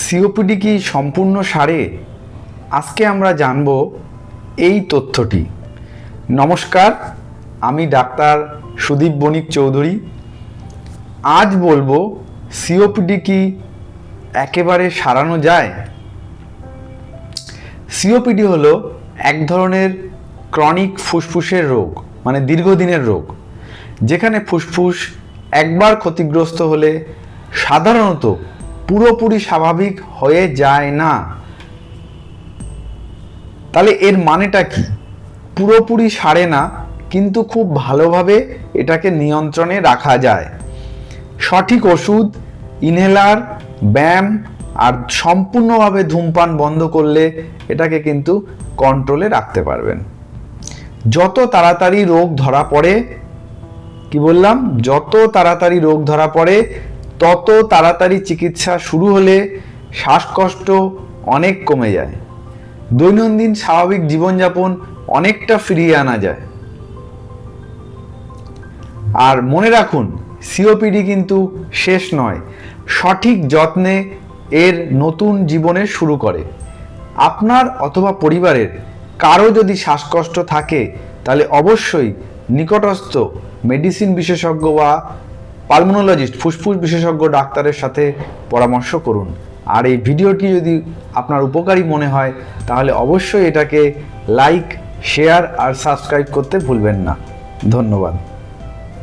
COPD কি সম্পূর্ণ সারে? আজকে আমরা জানব এই তথ্যটি। নমস্কার, আমি ডাক্তার সুদীপ বণিক চৌধুরী। আজ বলব সিওপিডি কি একেবারে সারানো যায়? সিওপিডি হলো এক ধরনের ক্রনিক ফুসফুসের রোগ মানে দীর্ঘদিনের রোগ, যেখানে ফুসফুস একবার ক্ষতিগ্রস্ত হলে সাধারণত পুরোপুরি স্বাভাবিক হয়ে যায় না। তাহলে এর মানেটা কি? পুরোপুরি সারে না, কিন্তু খুব ভালোভাবে এটাকে নিয়ন্ত্রণে রাখা যায়। সঠিক ওষুধ, ইনহেলার, ব্যায়াম আর সম্পূর্ণভাবে ধূমপান বন্ধ করলে এটাকে কিন্তু কন্ট্রোলে রাখতে পারবেন। যত তাড়াতাড়ি রোগ ধরা পড়ে, কি বললাম? যত তাড়াতাড়ি রোগ ধরা পড়ে তত তাড়াতাড়ি চিকিৎসা শুরু হলে শ্বাসকষ্ট অনেক কমে যায়। দৈনন্দিন স্বাভাবিক জীবনযাপন অনেকটা ফিরিয়ে আনা যায়। আর মনে রাখুন, সিওপিডি কিন্তু শেষ নয়, সঠিক যত্নে এর নতুন জীবনের শুরু করে। আপনার অথবা পরিবারের কারও যদি শ্বাসকষ্ট থাকে, তাহলে অবশ্যই নিকটস্থ মেডিসিন বিশেষজ্ঞ বা পালমোনোলজিস্ট ফুসফুস বিশেষজ্ঞ ডাক্তারের সাথে পরামর্শ করুন। আর এই ভিডিওটি যদি আপনার উপকারী মনে হয়, তাহলে অবশ্যই এটাকে লাইক শেয়ার আর সাবস্ক্রাইব করতে ভুলবেন না। ধন্যবাদ।